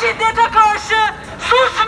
şiddete karşı sus